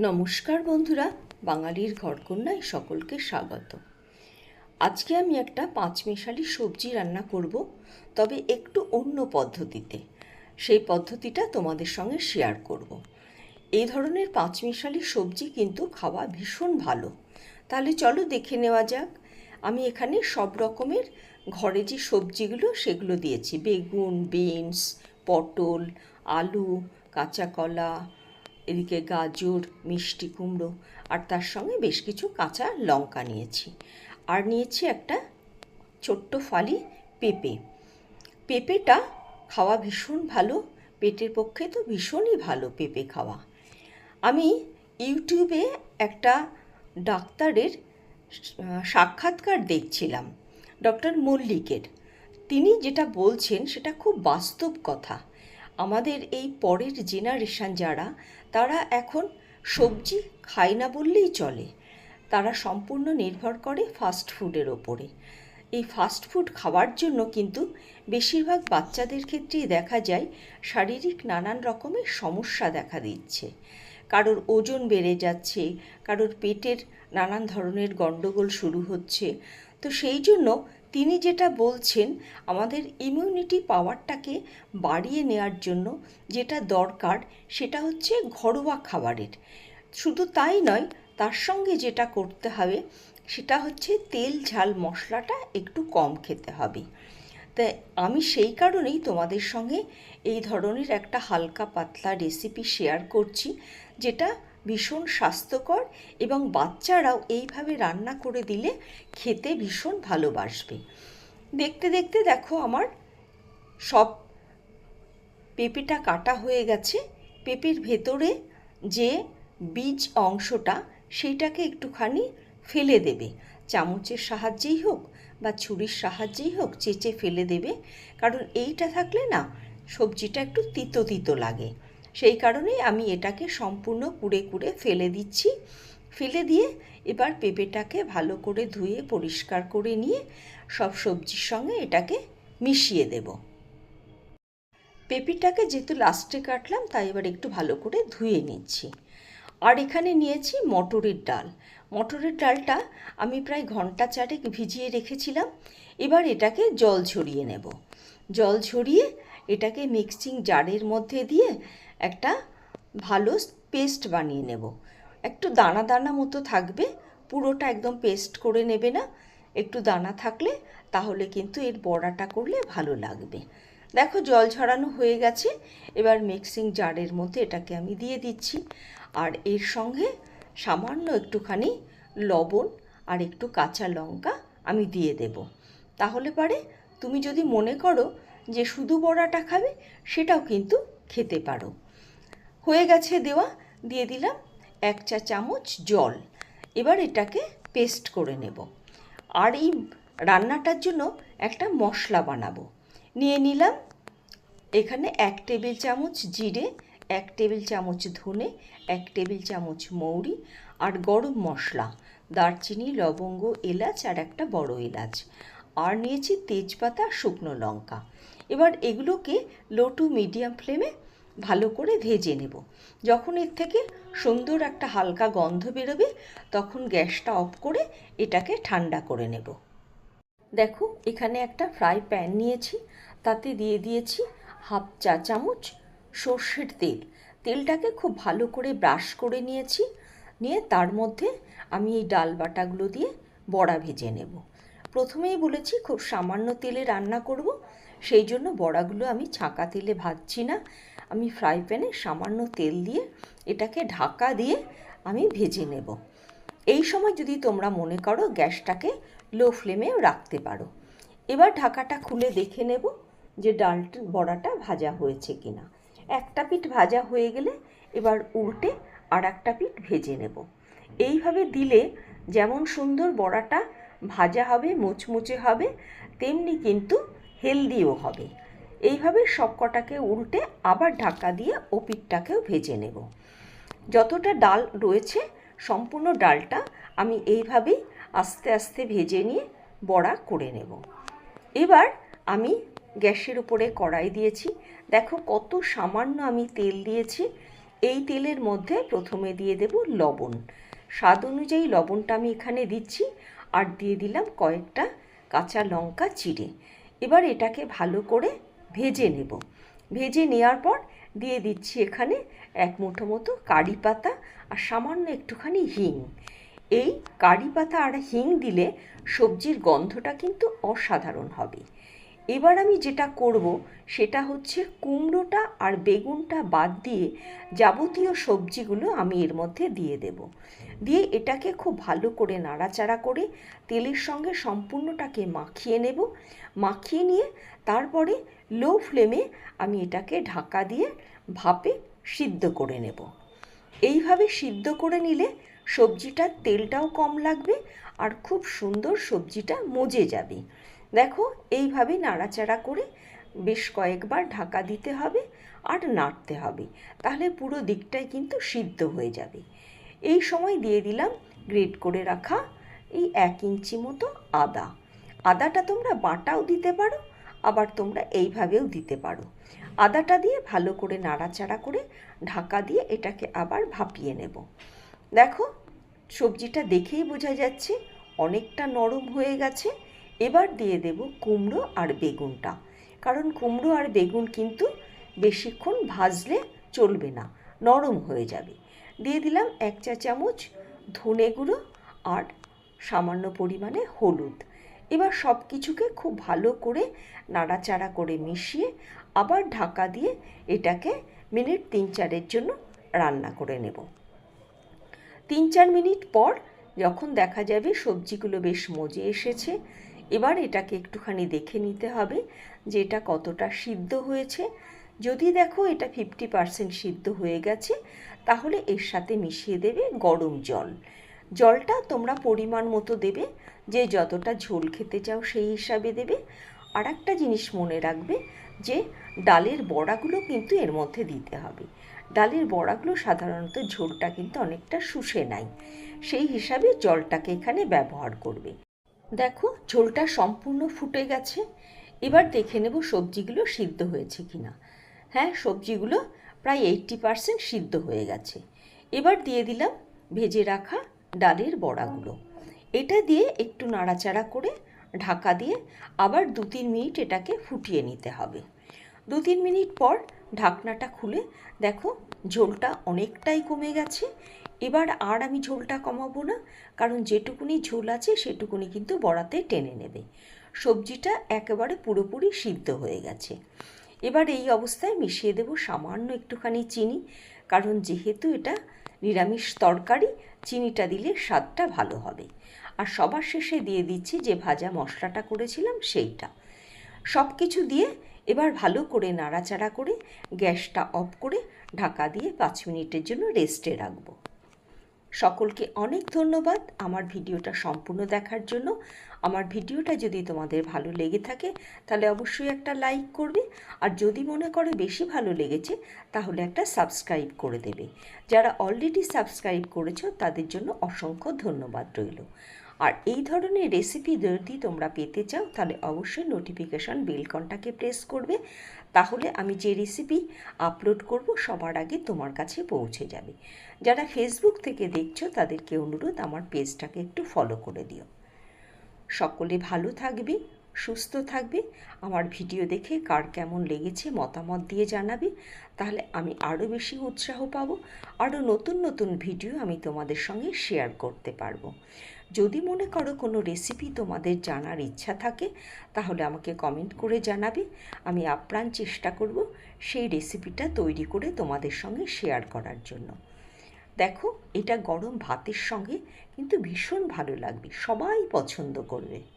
নমস্কার বন্ধুরা, বাঙালির ঘরকন্যায় সকলকে স্বাগত। আজকে আমি একটা পাঁচমেশালি সবজি রান্না করব, তবে একটু অন্য পদ্ধতিতে। সেই পদ্ধতিটা তোমাদের সঙ্গে শেয়ার করব। এই ধরনের পাঁচমেশালি সবজি কিন্তু খাওয়া ভীষণ ভালো। তাহলে চলো দেখে নেওয়া যাক। আমি এখানে সব রকমের ঘরে যে সবজিগুলো, সেগুলো দিয়েছি। বেগুন, বিনস, পটল, আলু, কাঁচা কলা এদিকে গাজর, মিষ্টি কুমড়ো আর তার সঙ্গে বেশ কিছু কাঁচা লঙ্কা নিয়েছি। আর নিয়েছি একটা ছোট্ট ফালি পেঁপে। পেঁপেটা খাওয়া ভীষণ ভালো, পেটের পক্ষে তো ভীষণই ভালো পেঁপে খাওয়া। আমি ইউটিউবে একটা ডাক্তারের সাক্ষাৎকার দেখছিলাম, ডক্টর মল্লিকের। তিনি যেটা বলছেন সেটা খুব বাস্তব কথা। আমাদের এই পরের জেনারেশন যারা তারা এখন সবজি খায় না বললেই চলে। তারা সম্পূর্ণ নির্ভর করে ফাস্ট ফুডের ওপরে। এই ফাস্ট ফুড খাওয়ার জন্য কিন্তু বেশিরভাগ বাচ্চাদের ক্ষেত্রেই দেখা যায় শারীরিক নানান রকমের সমস্যা দেখা দিচ্ছে। কারোর ওজন বেড়ে যাচ্ছে, কারোর পেটের নানান ধরনের গণ্ডগোল শুরু হচ্ছে। তো সেই জন্য তিনি যেটা বলছেন, আমাদের ইমিউনিটি পাওয়ারটাকে বাড়িয়ে নেওয়ার জন্য যেটা দরকার সেটা হচ্ছে ঘরোয়া খাবারের। শুধু তাই নয়, তার সঙ্গে যেটা করতে হবে সেটা হচ্ছে তেল, ঝাল, মশলাটা একটু কম খেতে হবে। তাই আমি সেই কারণেই তোমাদের সঙ্গে এই ধরনের একটা হালকা পাতলা রেসিপি শেয়ার করছি, যেটা ভীষণ স্বাস্থ্যকর এবং বাচ্চারাও এইভাবে রান্না করে দিলে খেতে ভীষণ ভালোবাসবে। দেখতে দেখতে দেখো আমার সব পেঁপেটা কাটা হয়ে গেছে। পেঁপের ভেতরে যে বীজ অংশটা সেইটাকে একটুখানি ফেলে দেবে। চামচের সাহায্যেই হোক বা ছুরির সাহায্যেই হোক চেঁচে ফেলে দেবে। কারণ এইটা থাকলে না সবজিটা একটু তিতো তিতো লাগে। সেই কারণেই আমি এটাকে সম্পূর্ণ কুড়ে কুড়ে ফেলে দিচ্ছি। ফেলে দিয়ে এবার পেঁপেটাকে ভালো করে ধুয়ে, পরিষ্কার করে নিয়ে সব সবজির সঙ্গে এটাকে মিশিয়ে দেবো। পেঁপেটাকে যেহেতু লাস্টে কাটলাম, তাই এবার একটু ভালো করে ধুয়ে নিচ্ছি। আর এখানে নিয়েছি মটরের ডাল। মটরের ডালটা আমি প্রায় ঘণ্টা চারেক ভিজিয়ে রেখেছিলাম। এবার এটাকে জল ঝরিয়ে নেব। জল ঝরিয়ে এটাকে মিক্সিং জারের মধ্যে দিয়ে একটা ভালো পেস্ট বানিয়ে নেব। একটু দানা দানা মতো থাকবে, পুরোটা একদম পেস্ট করে নেবে না। একটু দানা থাকলে তাহলে কিন্তু এর বড়াটা করলে ভালো লাগবে। দেখো জল ঝরানো হয়ে গেছে, এবার মিক্সিং জারের মধ্যে এটাকে আমি দিয়ে দিচ্ছি। আর এর সঙ্গে সামান্য একটুখানি লবণ আর একটু কাঁচা লঙ্কা আমি দিয়ে দেব। তাহলে পারে, তুমি যদি মনে করো যে শুধু বড়াটা খাবে, সেটাও কিন্তু খেতে পারো। হয়ে গেছে দেওয়া, দিয়ে দিলাম এক চা চামচ জল। এবার এটাকে পেস্ট করে নেব। আর এই রান্নাটার জন্য একটা মশলা বানাবো। নিয়ে নিলাম এখানে এক টেবিল চামচ জিরে, এক টেবিল চামচ ধনে, এক টেবিল চামচ মৌরি আর গরম মশলা, দারচিনি, লবঙ্গ, এলাচ আর একটা বড় এলাচ। আর নিয়েছি তেজপাতা, শুকনো লঙ্কা। এবার এগুলোকে লো টু মিডিয়াম ফ্লেমে ভালো করে ভেজে নেব। যখন এর থেকে সুন্দর একটা হালকা গন্ধ বেরোবে, তখন গ্যাসটা অফ করে এটাকে ঠান্ডা করে নেব। দেখো, এখানে একটা ফ্রাই প্যান নিয়েছি। তাতে দিয়ে দিয়েছি হাফ চা চামচ সর্ষের তেল। তেলটাকে খুব ভালো করে ব্রাশ করে নিয়েছি। নিয়ে তার মধ্যে আমি এই ডাল বাটাগুলো দিয়ে বড়া ভেজে নেব। প্রথমেই বলেছি খুব সামান্য তেলে রান্না করব, সেই জন্য বড়াগুলো আমি ছাঁকা তেলে ভাজছি না। আমি ফ্রাই প্যানে সামান্য তেল দিয়ে এটাকে ঢাকা দিয়ে আমি ভেজে নেব। এই সময় যদি তোমরা মনে করো গ্যাসটাকে লো ফ্লেমেও রাখতে পারো। এবার ঢাকাটা খুলে দেখে নেব যে ডালটা, বড়াটা ভাজা হয়েছে কিনা। একটা পিঠ ভাজা হয়ে গেলে এবার উল্টে আর একটা পিঠ ভেজে নেব। এইভাবে দিলে যেমন সুন্দর বড়াটা ভাজা হবে, মুচমুচে হবে, তেমনি কিন্তু হেলদিও হবে। এইভাবে সব কটাকে উল্টে আবার ঢাকা দিয়ে ও পিঠটাকেও ভেজে নেব। যতটা ডাল রয়েছে, সম্পূর্ণ ডালটা আমি এইভাবেই আস্তে আস্তে ভেজে নিয়ে বড়া করে নেব। এবার আমি গ্যাসের উপরে কড়াই দিয়েছি। দেখো কত সামান্য আমি তেল দিয়েছি। এই তেলের মধ্যে প্রথমে দিয়ে দেব লবণ। স্বাদ অনুযায়ী লবণটা আমি এখানে দিচ্ছি। আর দিয়ে দিলাম কয়েকটা কাঁচা লঙ্কা চিড়ে। এবার এটাকে ভালো করে ভেজে নেব। ভেজে নেওয়ার পর দিয়ে দিচ্ছি এখানে এক মুঠো মতো কারি পাতা আর সামান্য একটুখানি হিং। এই কারি পাতা আর হিং দিলে সবজির গন্ধটা কিন্তু অসাধারণ হবে। এবার আমি যেটা করব, সেটা হচ্ছে কুমড়োটা আর বেগুনটা বাদ দিয়ে যাবতীয় সবজিগুলো আমি এর মধ্যে দিয়ে দেব। দিয়ে এটাকে খুব ভালো করে নাড়াচাড়া করে তেলের সঙ্গে সম্পূর্ণটাকে মাখিয়ে নেব। মাখিয়ে নিয়ে তারপরে লো ফ্লেমে আমি এটাকে ঢাকা দিয়ে ভাপে সিদ্ধ করে নেব। এইভাবে সিদ্ধ করে নিলে সবজিটার তেলটাও কম লাগবে আর খুব সুন্দর সবজিটা মজে যাবে। দেখো এইভাবে নাড়াচাড়া করে বেশ কয়েকবার ঢাকা দিতে হবে আর নাড়তে হবে। তাহলে পুরো দিকটাই কিন্তু সিদ্ধ হয়ে যাবে। এই সময় দিয়ে দিলাম গ্রেট করে রাখা এই এক ইঞ্চি মতো আদা। আদাটা তোমরা বাটাও দিতে পারো, আবার তোমরা এইভাবেও দিতে পারো। আদাটা দিয়ে ভালো করে নাড়াচাড়া করে ঢাকা দিয়ে এটাকে আবার ভাপিয়ে নেব। দেখো, সবজিটা দেখেই বোঝা যাচ্ছে, অনেকটা নরম হয়ে গেছে। এবার দিয়ে দেব কুমড়ো আর বেগুনটা। কারণ কুমড়ো আর বেগুন কিন্তু বেশিক্ষণ ভাজলে চলবে না, নরম হয়ে যাবে। দিয়ে দিলাম এক চা চামচ ধনে গুঁড়ো আর সামান্য পরিমাণে হলুদ। এবার সব কিছুকে খুব ভালো করে নাড়াচাড়া করে মিশিয়ে আবার ঢাকা দিয়ে এটাকে মিনিট তিন চারের জন্য রান্না করে নেব। তিন চার মিনিট পর যখন দেখা যাবে সবজিগুলো বেশ মজে এসেছে এবার এটাকে একটুখানি দেখে নিতে হবে যে এটা কতটা সিদ্ধ হয়েছে। যদি দেখো এটা ফিফটি পারসেন্ট সিদ্ধ হয়ে গেছে, তাহলে এর সাথে মিশিয়ে দেবে গরম জল। জলটা তোমরা পরিমাণ মতো দেবে, যে যতটা ঝোল খেতে চাও সেই হিসাবে দেবে। আর একটা জিনিস মনে রাখবে যে ডালের বড়াগুলো কিন্তু এর মধ্যে দিতে হবে। ডালের বড়াগুলো সাধারণত ঝোলটা কিন্তু অনেকটা শুষে নাই সেই হিসাবে জলটাকে এখানে ব্যবহার করবে। দেখো, ঝোলটা সম্পূর্ণ ফুটে গেছে। এবার দেখে নেব সবজিগুলো সিদ্ধ হয়েছে কি না হ্যাঁ সবজিগুলো প্রায় এইট্টি পারসেন্ট সিদ্ধ হয়ে গেছে। এবার দিয়ে দিলাম ভেজে রাখা ডালের বড়াগুলো। এটা দিয়ে একটু নাড়াচাড়া করে ঢাকা দিয়ে আবার দু তিন মিনিট এটাকে ফুটিয়ে নিতে হবে। দু তিন মিনিট পর ঢাকনাটা খুলে দেখো ঝোলটা অনেকটাই কমে গেছে। এবার আর আমি ঝোলটা কমাবো না, কারণ যেটুকুনি ঝোল আছে সেটুকুনি কিন্তু বড়াতে টেনে নেবে। সবজিটা একেবারে পুরোপুরি সিদ্ধ হয়ে গেছে। এবার এই অবস্থায় মিশিয়ে দেব সামান্য একটুখানি চিনি, কারণ যেহেতু এটা নিরামিষ তরকারি, চিনিটা দিলে স্বাদটা ভালো হবে। আর সবার শেষে দিয়ে দিচ্ছি যে ভাজা মশলাটা করেছিলাম সেইটা। সব কিছু দিয়ে এবার ভালো করে নাড়াচাড়া করে গ্যাসটা অফ করে ঢাকা দিয়ে পাঁচ মিনিটের জন্য রেস্টে রাখব। সকলকে অনেক ধন্যবাদ আমার ভিডিওটা সম্পূর্ণ দেখার জন্য। আমার ভিডিওটা যদি তোমাদের ভালো লেগে থাকে, তাহলে অবশ্যই একটা লাইক করবে। আর যদি মনে করে বেশি ভালো লেগেছে, তাহলে একটা সাবস্ক্রাইব করে দেবে। যারা অলরেডি সাবস্ক্রাইব করেছ, তাদের জন্য অসংখ্য ধন্যবাদ রইল। আর এই ধরনের রেসিপি যদি তোমরা পেতে চাও, তাহলে অবশ্যই নোটিফিকেশান বেলকনটাকে প্রেস করবে। তাহলে আমি যে রেসিপি আপলোড করব, সবার আগে তোমার কাছে পৌঁছে যাবে। যারা ফেসবুক থেকে দেখছ, তাদেরকে অনুরোধ, আমার পেজটাকে একটু ফলো করে দিও। সকলে ভালো থাকবে, সুস্থ থাকবে। আমার ভিডিও দেখে কার কেমন লেগেছে মতামত দিয়ে জানাবে। তাহলে আমি আরও বেশি উৎসাহ পাবো। আরও নতুন নতুন ভিডিও আমি তোমাদের সঙ্গে শেয়ার করতে পারব। যদি মনে করো কোনো রেসিপি তোমাদের জানার ইচ্ছা থাকে, তাহলে আমাকে কমেন্ট করে জানাবে। আমি আপ্রাণ চেষ্টা করব সেই রেসিপিটা তৈরি করে তোমাদের সঙ্গে শেয়ার করার জন্য। দেখো, এটা গরম ভাতের সঙ্গে কিন্তু ভীষণ ভালো লাগবে, সবাই পছন্দ করবে।